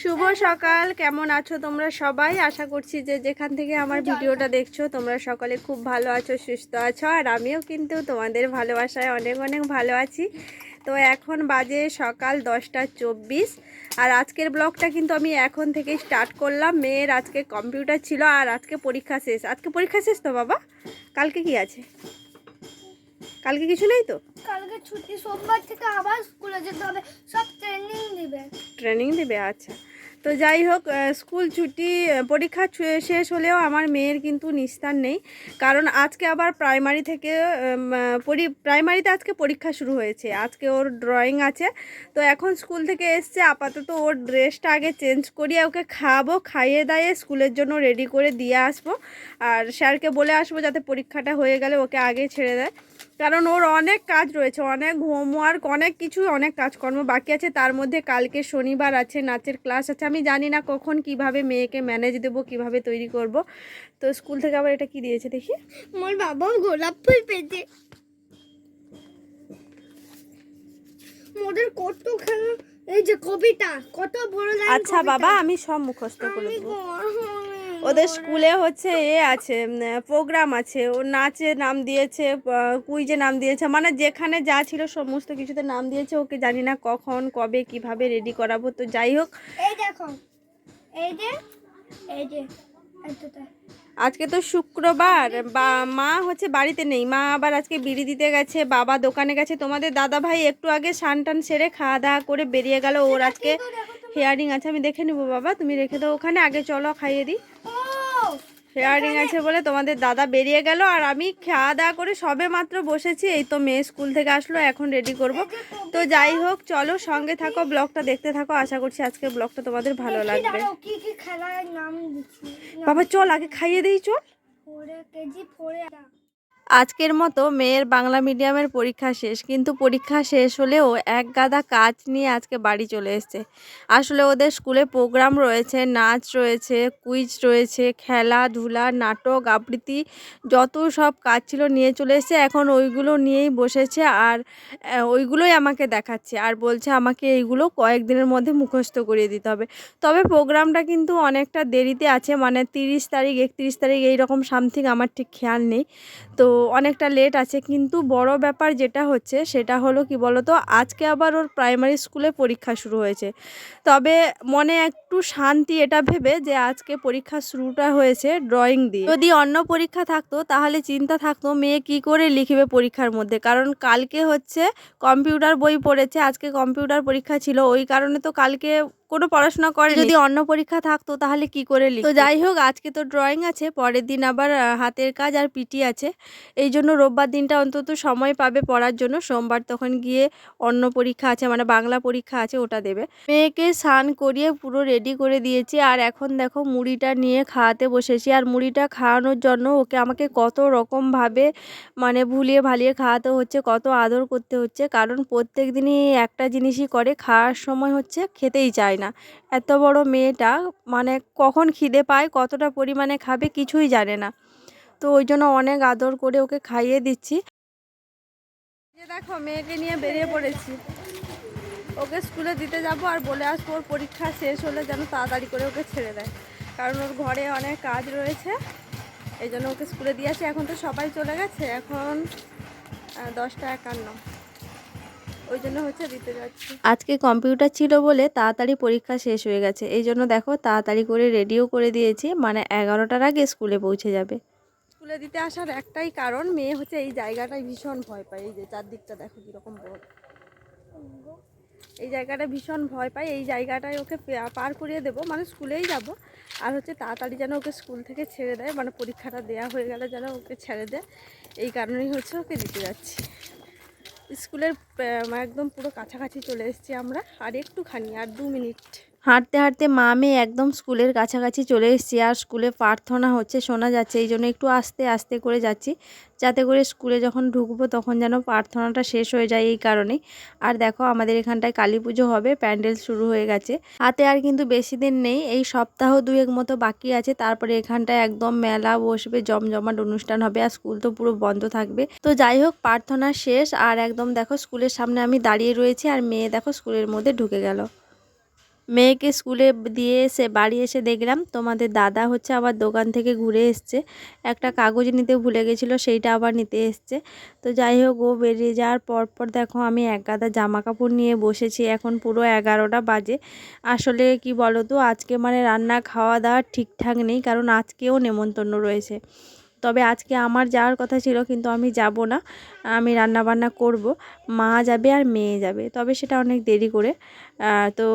শুভ সকাল কেমন আছো তোমরা সবাই? আশা করছি যে যেখান থেকে আমার ভিডিওটা দেখছ তোমরা সকলে খুব ভালো আছো সুস্থ আছো আর আমিও কিন্তু তোমাদের ভালোবাসায় অনেক অনেক ভালো আছি। তো এখন বাজে সকাল দশটা চব্বিশ আর আজকের ব্লগটা কিন্তু আমি এখন থেকে স্টার্ট করলাম। মেয়ের আজকে কম্পিউটার ছিল আর আজকে পরীক্ষা শেষ। আজকে পরীক্ষা শেষ তো বাবা? কালকে কি আছে? কালকে কিছু নেই তো? কালকে ছুটি সোমবার থেকে আবার স্কুলে যেতে হবে। সব ট্রেনিং দিবে। ট্রেনিং দেবে আচ্ছা। তো যাই হোক স্কুল ছুটি পরীক্ষা শেষ হলেও আমার মেয়ের কিন্তু নিস্তার নেই। কারণ আজকে আবার প্রাইমারি থেকে পরি প্রাইমারিতে আজকে পরীক্ষা শুরু হয়েছে। আজকে ওর ড্রয়িং আছে। তো এখন স্কুল থেকে এসছে, আপাতত ওর ড্রেসটা আগে চেঞ্জ করিয়ে ওকে খাওয়াবো খাইয়ে দাইয়ে স্কুলের জন্য রেডি করে দিয়ে আসব। আর স্যারকে বলে আসব যাতে পরীক্ষাটা হয়ে গেলে ওকে আগে ছেড়ে দেয়। কারণ ওর অনেক কাজ রয়েছে অনেক হোমওয়ার্ক অনেক কিছু অনেক কাজকর্ম বাকি আছে। তার মধ্যে কালকে শনিবার আছে নাচের ক্লাস আছে। আমি জানি না কখন কীভাবে মেয়েকে ম্যানেজ দেবো কীভাবে তৈরি করব। তো স্কুল থেকে আবার এটা কি দিয়েছে দেখি? মোর বাবা গোলাপ ফুল পেতে মোদের কত খেলা এই যে কবিতা কত বড় লাইন আচ্ছা বাবা আমি সব মুখস্থ করে দেবো। ওদের স্কুলে হচ্ছে এ আছে প্রোগ্রাম আছে। ও নাচে নাম দিয়েছে কুইজে নাম দিয়েছে। মানে যেখানে যা ছিল সমস্ত কিছুতে নাম দিয়েছে। ওকে জানি না কখন কবে কীভাবে রেডি করাবো। তো যাই হোক। এই দেখো এই যে এই যে আজকে তো শুক্রবার। বা মা হচ্ছে বাড়িতে নেই। মা আবার আজকে বিড়ি দিতে গেছে বাবা দোকানে গেছে। তোমাদের দাদা ভাই একটু আগে স্নান টান সেরে খাওয়া দাওয়া করে বেরিয়ে গেল। ওর আজকে হেয়ারিং আছে। আমি দেখে নেব বাবা। তুমি রেখে দাও ওখানে। আগে চলো খাইয়ে দিই। ও হেয়ারিং আছে বলে তোমাদের দাদা বেরিয়ে গেল আর আমি খাওয়া দাওয়া করে সবে মাত্র বসেছি। এই তো মেয়ে স্কুল থেকে আসলো এখন রেডি করব। তো যাই হোক চলো সঙ্গে থাকো ব্লগটা দেখতে থাকো। আশা করছি আজকে ব্লগটা তোমাদের ভালো লাগবে। বাবা চল আগে খাইয়ে দিই চল। কেজি আজকের মতো মেয়ের বাংলা মিডিয়ামের পরীক্ষা শেষ, কিন্তু পরীক্ষা শেষ হলেও এক গাদা কাজ নিয়ে আজকে বাড়ি চলে এসেছে। আসলে ওদের স্কুলে প্রোগ্রাম রয়েছে, নাচ রয়েছে, কুইজ রয়েছে, খেলাধুলা, নাটক, আবৃত্তি, যত সব কাজ ছিল নিয়ে চলে এসেছে। এখন ওইগুলো নিয়েই বসেছে আর ওইগুলোই আমাকে দেখাচ্ছে আর বলছে আমাকে এইগুলো কয়েকদিনের মধ্যে মুখস্থ করিয়ে দিতে হবে। তবে প্রোগ্রামটা কিন্তু অনেকটা দেরিতে আছে মানে তিরিশ তারিখ, একত্রিশ তারিখ, এইরকম সামথিং আমার ঠিক খেয়াল নেই। তো অনেকটা লেট আছে, কিন্তু বড় ব্যাপার যেটা হচ্ছে সেটা হলো কি বলতো, আজকে আবার ওর প্রাইমারি স্কুলে পরীক্ষা শুরু হয়েছে। তবে মনে একটু শান্তি এটা ভেবে যে আজকে পরীক্ষা শুরুটা হয়েছে ড্রয়িং দিয়ে। যদি অন্য পরীক্ষা থাকতো তাহলে চিন্তা থাকতো মেয়ে কি করে লিখবে পরীক্ষার মধ্যে, কারণ কালকে হচ্ছে কম্পিউটার বই পড়েছে, আজকে কম্পিউটার পরীক্ষা ছিল, ওই কারণে তো কালকে কোনো পড়াশোনা করে যদি অন্য পরীক্ষা থাকতো তাহলে কি করে লিখ তো যাই হোক আজকে তো ড্রয়িং আছে পরের দিন আবার হাতের কাজ আর পিটি আছে। এই জন্য রোববার দিনটা অন্তত সময় পাবে পড়ার জন্য। সোমবার তখন গিয়ে অন্য পরীক্ষা আছে মানে বাংলা পরীক্ষা আছে ওটা দেবে। মেয়েকে স্নান করিয়ে পুরো রেডি করে দিয়েছি। আর এখন দেখো মুড়িটা নিয়ে খাওয়াতে বসেছি। আর মুড়িটা খাওয়ানোর জন্য ওকে আমাকে কত রকমভাবে মানে ভুলিয়ে ভালিয়ে খাওয়াতে হচ্ছে কত আদর করতে হচ্ছে। কারণ প্রত্যেক দিনই একটা জিনিসই করে খাওয়ার সময় হচ্ছে খেতেই চায় না। এত বড় মেয়েটা মানে কখন খিদে পায়, কতটা পরিমাণে খাবে কিছুই জানে না। তো ওই জন্য অনেক আদর করে ওকে খাইয়ে দিচ্ছি। দেখো, মেয়েকে নিয়ে বেরিয়ে পড়েছি। ওকে স্কুলে দিতে যাব আর বলে আসব ওর পরীক্ষা শেষ হলে যেন তাড়াতাড়ি করে ওকে ছেড়ে দেয়। কারণ ওর ঘরে অনেক কাজ রয়েছে। এই জন্য ওকে স্কুলে দিয়ে আসি। এখন তো সবাই চলে গেছে। এখন দশটা একান্ন। ওই জন্য হচ্ছে দিতে যাচ্ছি। আজকে কম্পিউটার ছিল বলে তাড়াতাড়ি পরীক্ষা শেষ হয়ে গেছে। এই জন্য দেখো তাড়াতাড়ি করে রেডিও করে দিয়েছি মানে এগারোটার আগে স্কুলে পৌঁছে যাবে। স্কুলে দিতে আসার একটাই কারণ মেয়ে হচ্ছে এই জায়গাটায় ভীষণ ভয় পায়। এই যে চারদিকটা দেখো কীরকম বড় এই জায়গাটা ভীষণ ভয় পায়। এই জায়গাটায় ওকে পার করিয়ে দেবো মানে স্কুলেই যাব। আর হচ্ছে তাড়াতাড়ি যেন ওকে স্কুল থেকে ছেড়ে দেয় মানে পরীক্ষাটা দেয়া হয়ে গেলে যেন ওকে ছেড়ে দেয়। এই কারণেই হচ্ছে ওকে দিতে যাচ্ছি। স্কুলের একদম পুরো কাছাকাছি চলে এসেছি আমরা আর একটুখানি আর দু মিনিট। হাঁটতে হাঁটতে মা মেয়ে একদম স্কুলের কাছাকাছি চলে এসেছি আর স্কুলে প্রার্থনা হচ্ছে, শোনা যাচ্ছে। এই জন্য একটু আস্তে আস্তে করে যাচ্ছি। যাতে করে স্কুলে যখন ঢুকবো তখন যেন প্রার্থনাটা শেষ হয়ে যায় এই কারণে আর দেখো আমাদের এখানটায় কালী পুজো হবে, প্যান্ডেল শুরু হয়ে গেছে। হাতে আর কিন্তু বেশি দিন নেই, এই সপ্তাহ দুয়েক মতো বাকি আছে। তারপরে এখানটায় একদম মেলা বসবে, জমজমাট অনুষ্ঠান হবে আর স্কুল তো পুরো বন্ধ থাকবে। তো যাই হোক, প্রার্থনা শেষ। আর একদম দেখো স্কুলের সামনে আমি দাঁড়িয়ে রয়েছি আর মেয়ে দেখো স্কুলের মধ্যে ঢুকে গেল। মেয়েকে স্কুলে দিয়ে এসে বাড়ি এসে দেখলাম, তোমাদের দাদা হচ্ছে আবার দোকান থেকে ঘুরে এসছে। একটা কাগজ নিতে ভুলে গেছিল, সেইটা আবার নিতে এসছে। তো যাই হোক, ও বেরিয়ে যাওয়ার পর পর দেখো আমি এক গাদা জামা কাপড় নিয়ে বসেছি, এখন পুরো এগারোটা বাজে। আসলে কি বলো তো আজকে মানে রান্না খাওয়া দাওয়া ঠিকঠাক নেই, কারণ আজকেও নেমন্তন্ন রয়েছে। তবে আজকে আমার যাওয়ার কথা ছিল, কিন্তু আমি যাব না। আমি রান্না বান্না করব, মা যাবে আর মেয়ে যাবে। তবে সেটা অনেক দেরি করে। তো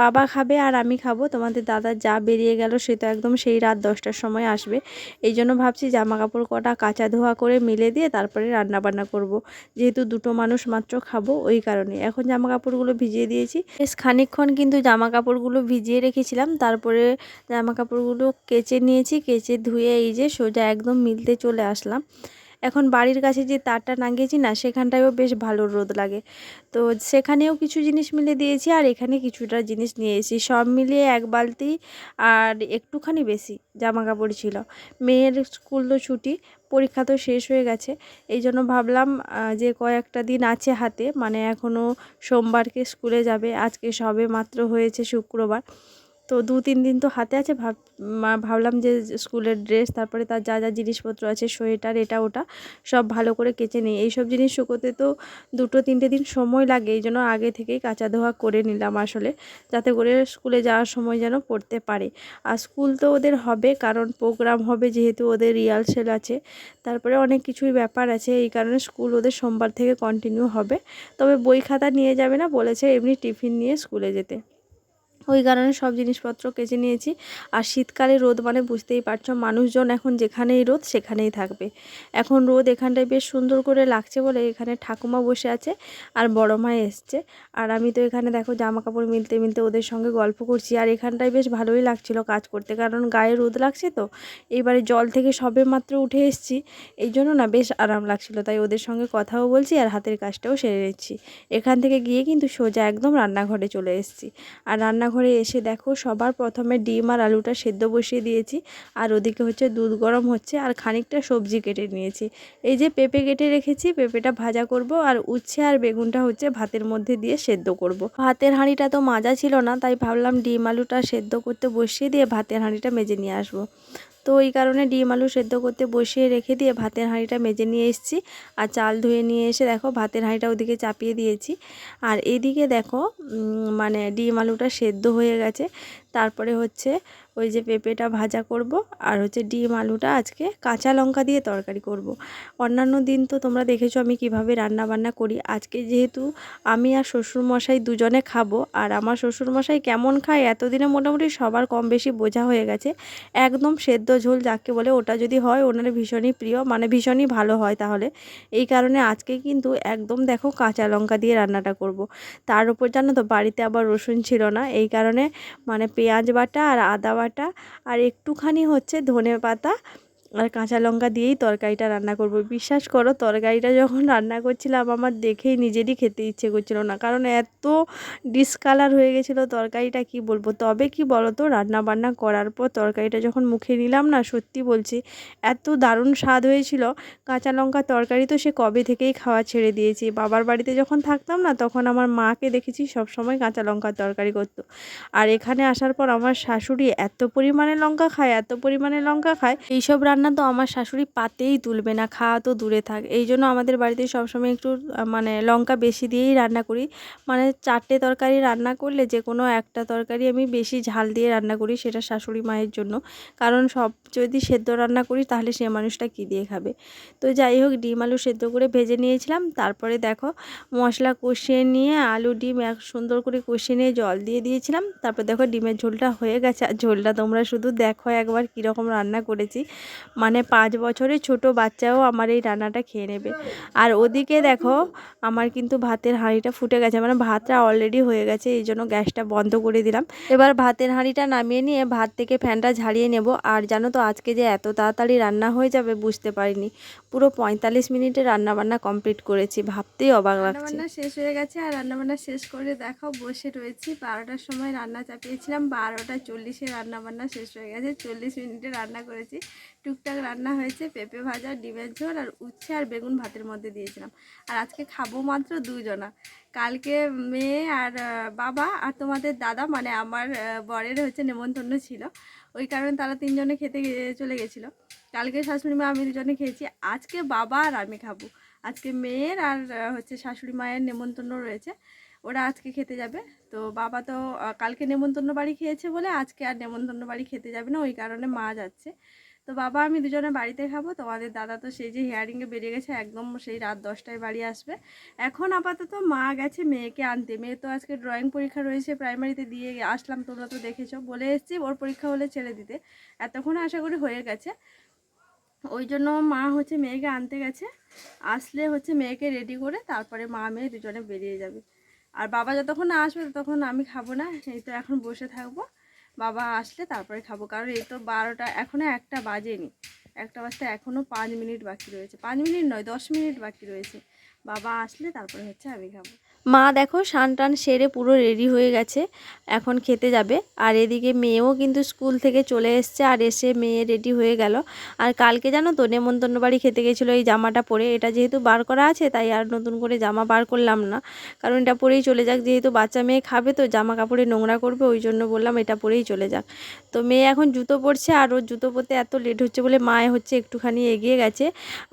বাবা খাবে আর আমি খাব। তোমাদের দাদা যা বেরিয়ে গেল সে তো একদম সেই রাত দশটার সময় আসবে। এই জন্য ভাবছি জামা কাপড় কটা কাঁচা ধোয়া করে মেলে দিয়ে তারপরে রান্না বান্না করব। যেহেতু দুটো মানুষ মাত্র খাব, ওই কারণে। এখন জামা কাপড়গুলো ভিজিয়ে দিয়েছি। বেশ খানিকক্ষণ কিন্তু জামা কাপড়গুলো ভিজিয়ে রেখেছিলাম। তারপরে জামা কাপড়গুলো কেচে নিয়েছি। কেচে ধুয়ে এই যে সোজা একদম মিলতে চলে আসলাম। এখন বাড়ির কাছে যে তারটা টাঙিয়েছি না, সেখানটায়ও বেশ ভালো রোদ লাগে। তো সেখানেও কিছু জিনিস মিলে দিয়েছি আর এখানে কিছুটা জিনিস নিয়ে এসেছি। সব মিলিয়ে এক বালতি আর একটুখানি বেশি জামা কাপড় ছিল। মেয়ের স্কুল তো ছুটি, পরীক্ষা তো শেষ হয়ে গেছে। এই জন্য ভাবলাম যে কয়েকটা দিন আছে হাতে মানে এখনও সোমবারকে স্কুলে যাবে, আজকে সবে মাত্র হয়েছে শুক্রবার। তো দু তিন দিন তো হাতে আছে। ভাব ভাবলাম যে স্কুলের ড্রেস, তারপরে তার যা যা জিনিসপত্র আছে, সোয়েটার, এটা, ওটা, সব ভালো করে কেচে নিই। এইসব জিনিস শুকোতে তো দুটো, তিনটে দিন সময় লাগে। এই জন্য আগে থেকেই কাঁচা ধোয়া করে নিলাম আসলে, যাতে করে স্কুলে যাওয়ার সময় যেন পড়তে পারে। আর স্কুল তো ওদের হবে, কারণ প্রোগ্রাম হবে যেহেতু ওদের রিহার্সেল আছে। তারপরে অনেক কিছুই ব্যাপার আছে, এই কারণে স্কুল ওদের সোমবার থেকে কন্টিনিউ হবে। তবে বই খাতা নিয়ে যাবে না বলেছে, এমনি টিফিন নিয়ে স্কুলে যেতে। ওই কারণে সব জিনিসপত্র কেচে নিয়েছি। আর শীতকালে রোদ মানে বুঝতেই পারছ, মানুষজন এখন যেখানেই রোদ সেখানেই থাকবে। এখন রোদ এখানটায় বেশ সুন্দর করে লাগছে বলে এখানে ঠাকুমা বসে আছে আর বড় মা এসছে। আর আমি তো এখানে দেখো জামা কাপড় মিলতে মিলতে ওদের সঙ্গে গল্প করছি আর এখানটায় বেশ ভালোই লাগছিল কাজ করতে, কারণ গায়ে রোদ লাগছে তো। এইবারে জল থেকে সবে মাত্র উঠে এসেছি, এই জন্য না বেশ আরাম লাগছিল। তাই ওদের সঙ্গে কথাও বলছি আর হাতের কাজটাও সেরে নিচ্ছি। এখান থেকে গিয়ে কিন্তু সোজা একদম রান্নাঘরে চলে এসেছি। আর রান্নাঘরে এসে দেখো সবার প্রথমে ডিম আর আলুটা সেদ্ধ বসিয়ে দিয়েছি। আর ওদিকে হচ্ছে দুধ গরম হচ্ছে আর খানিকটা সবজি কেটে নিয়েছি। এই যে পেঁপে কেটে রেখেছি, পেঁপেটা ভাজা করব আর উচ্ছে আর বেগুনটা হচ্ছে ভাতের মধ্যে দিয়ে সেদ্ধ করব। ভাতের হাঁড়িটা তো মাজা ছিল না, তাই ভাবলাম ডিম আলুটা সেদ্ধ করতে বসিয়ে দিয়ে ভাতের হাঁড়িটা মেজে নিয়ে আসব। তো ওই কারণে ডিম আলু সেদ্ধ করতে বসিয়ে রেখে দিয়ে ভাতের হাঁড়িটা মেজে নিয়ে এসেছি আর চাল ধুয়ে নিয়ে এসে দেখো ভাতের হাঁড়িটা ওদিকে চাপিয়ে দিয়েছি। আর এদিকে দেখো মানে ডিম আলুটা সেদ্ধ হয়ে গেছে। তারপরে হচ্ছে ওই যে পেঁপেটা ভাজা করব আর হচ্ছে ডিম, আলুটা আজকে কাঁচা লঙ্কা দিয়ে তরকারি করব। অন্যান্য দিন তো তোমরা দেখেছ আমি কীভাবে রান্না বান্না করি আজকে যেহেতু আমি আর শ্বশুরমশাই দুজনে খাব আর আমার শ্বশুরমশাই কেমন খায় এতদিনে মোটামুটি সবার কম বেশি বোঝা হয়ে গেছে একদম সেদ্ধ ঝোল যাকে বলে ওটা যদি হয় ওনার ভীষণই প্রিয় মানে ভীষণই ভালো হয় তাহলে এই কারণে আজকে কিন্তু একদম দেখো কাঁচা লঙ্কা দিয়ে রান্নাটা করব। তার উপর জানো তো বাড়িতে আবার রসুন ছিল না, এই কারণে মানে পেঁয়াজ বাটা আর আদা বাটা আর একটুখানি হচ্ছে ধনে পাতা আর কাঁচা লঙ্কা দিয়েই তরকারিটা রান্না করব। বিশ্বাস করো, তরকারিটা যখন রান্না করছিলাম, আমার দেখেই নিজেরই খেতে ইচ্ছে করছিল না। কারণ এত ডিসকালার হয়ে গেছিল তরকারিটা, কি বলব? তবে কি বলো তো রান্না বান্না করার পর তরকারিটা যখন মুখে নিলাম না, সত্যি বলছি, এত দারুণ স্বাদ হয়েছিল। কাঁচা লঙ্কা তরকারি তো সে কবে থেকেই খাওয়া ছেড়ে দিয়েছি। বাবার বাড়িতে যখন থাকতাম না, তখন আমার মাকে দেখেছি সব সময় কাঁচা লঙ্কার তরকারি করতো। আর এখানে আসার পর আমার শাশুড়ি এত পরিমাণে লঙ্কা খায়, এত পরিমাণে লঙ্কা খায়, এইসব রান্না তো আমার শাশুড়ি পাতেই তুলবে না, খাওয়া তো দূরে থাক। এই জন্য আমাদের বাড়িতে সবসময় একটু মানে লঙ্কা বেশি দিয়েই রান্না করি। মানে চারটে তরকারি রান্না করলে যে কোনো একটা তরকারি আমি বেশি ঝাল দিয়ে রান্না করি সেটা শাশুড়ি মায়ের জন্য। কারণ সব, যদি সেদ্ধ রান্না করি তাহলে সে মানুষটা কী দিয়ে খাবে? তো যাই হোক, ডিম আলু সেদ্ধ করে ভেজে নিয়েছিলাম। তারপরে দেখো, মশলা কষিয়ে নিয়ে আলু, ডিম এক সুন্দর করে কষিয়ে নিয়ে জল দিয়ে দিয়েছিলাম। তারপর দেখো, ডিমের ঝোলটা হয়ে গেছে। আর ঝোলটা তোমরা শুধু দেখো একবার কীরকম রান্না করেছি। মানে পাঁচ বছরের ছোট বাচ্চাও আমার এই রান্নাটা খেয়ে নেবে। আর ওদিকে দেখো, আমার কিন্তু ভাতের হাঁড়িটা ফুটে গেছে মানে ভাতটা অলরেডি হয়ে গেছে, এই জন্য গ্যাসটা বন্ধ করে দিলাম। এবার ভাতের হাঁড়িটা নামিয়ে নিয়ে ভাত থেকে ফ্যানটা ঝাড়িয়ে নেব। আর জানো তো, আজকে যে এত তাড়াতাড়ি রান্না হয়ে যাবে বুঝতে পারিনি। পুরো পঁয়তাল্লিশ মিনিটে রান্নাবান্না কমপ্লিট করেছি, ভাবতেই অবাক লাগছে। রান্নাবান্না শেষ হয়ে গেছে আর রান্নাবান্না শেষ করে দেখো বসে রয়েছি। বারোটার সময় রান্না চাপিয়েছিলাম, বারোটা চল্লিশে রান্নাবান্না শেষ হয়ে গেছে। চল্লিশ মিনিটে রান্না করেছি। টুকটাক রান্না হয়েছে, পেঁপে ভাজা, ডিমের ঝোল আর উচ্ছে আর বেগুন ভাতের মধ্যে দিয়েছিলাম। আর আজকে খাব মাত্র দুজনা। কালকে মেয়ে আর বাবা আর তোমাদের দাদা মানে আমার বরের হচ্ছে নেমন্তন্ন ছিল। ওই কারণে তারা তিনজনে খেতে চলে গেছিল। কালকে শাশুড়ি মা আমি দুজনে খেয়েছি। আজকে বাবা আর আমি খাব। আজকে মেয়ের আর হচ্ছে শাশুড়ি মায়ের নেমন্তন্ন রয়েছে। ওরা আজকে খেতে যাবে। তো বাবা তো কালকে নেমন্তন্ন বাড়ি খেয়েছে বলে আজকে আর নেমন্তন্ন বাড়ি খেতে যাবে না, ওই কারণে মা যাচ্ছে। তো বাবা, আমি দুজনে বাড়িতে খাব। তোমাদের দাদা তো সেই যে হেয়ারিংয়ে বেরিয়ে গেছে, একদম সেই রাত দশটায় বাড়ি আসবে। এখন আপাতত মা গেছে মেয়েকে আনতে। মেয়ে তো আজকে ড্রয়িং পরীক্ষা রয়েছে প্রাইমারিতে দিয়ে আসলাম, তোমরা তো দেখেছ। বলে এসেছি, ওর পরীক্ষা হলে ছেড়ে দিতে। এতক্ষণ আশা করি হয়ে গেছে। ওই জন্য মা হচ্ছে মেয়েকে আনতে গেছে। আসলে হচ্ছে মেয়েকে রেডি করে তারপরে মা মেয়ে দুজনে বেরিয়ে যাবে। আর বাবা যতক্ষণ না আসবে ততক্ষণ আমি খাব না, এই তো এখন বসে থাকব। বাবা আসলে তারপরে খাব, কারণ এই তো বারোটা এখনও একটা বাজেনি। একটা বাজতে এখনও পাঁচ মিনিট বাকি রয়েছে। পাঁচ মিনিট নয়, দশ মিনিট বাকি রয়েছে। বাবা আসলে তারপরে হচ্ছে আমি খাব। মা দেখো স্নান টান সেরে পুরো রেডি হয়ে গেছে, এখন খেতে যাবে। আর এদিকে মেয়েও কিন্তু স্কুল থেকে চলে এসছে আর এসে মেয়ে রেডি হয়ে গেল। আর কালকে জানো তো নেমন্তন্ন বাড়ি খেতে গেছিল এই জামাটা পরে। এটা যেহেতু বার করা আছে, তাই আর নতুন করে জামা বার করলাম না। কারণ এটা পরেই চলে যাক, যেহেতু বাচ্চা মেয়ে খাবে তো জামা কাপড়ে নোংরা করবে, ওই জন্য বললাম এটা পরেই চলে যাক। তো মেয়ে এখন জুতো পরছে আর ওর জুতো পরতে এত লেট হচ্ছে বলে মায়ে হচ্ছে একটুখানি এগিয়ে গেছে।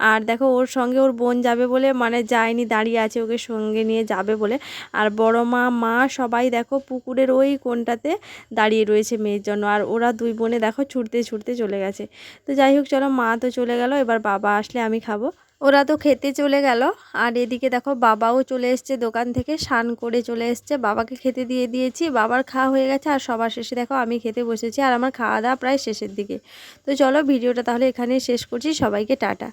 আর দেখো ওর সঙ্গে ওর বোন যাবে বলে মানে যায়নি, দাঁড়িয়ে আছে ওকে সঙ্গে নিয়ে, যাবে বলে। আর বড় মা মা সবাই দেখো পুকুরের ওই কোনটাতে দাঁড়িয়ে রয়েছে মেয়ের জন্য। আর ওরা দুই বোনে দেখো ছুটতে ছুটতে চলে গেছে। তো যাই হোক, চলো মা তো চলে গেল, এবার বাবা আসলে আমি খাব। ওরা তো খেতে চলে গেল, আর এদিকে দেখো বাবাও চলে এসছে দোকান থেকে, স্নান করে চলে এসছে। বাবাকে খেতে দিয়ে দিয়েছি, বাবার খাওয়া হয়ে গেছে, আর সবার শেষে দেখো আমি খেতে বসেছি, আর আমার খাওয়া দাওয়া প্রায় শেষের দিকে। তো চলো ভিডিওটা তাহলে এখানেই শেষ করছি, সবাইকে টাটা।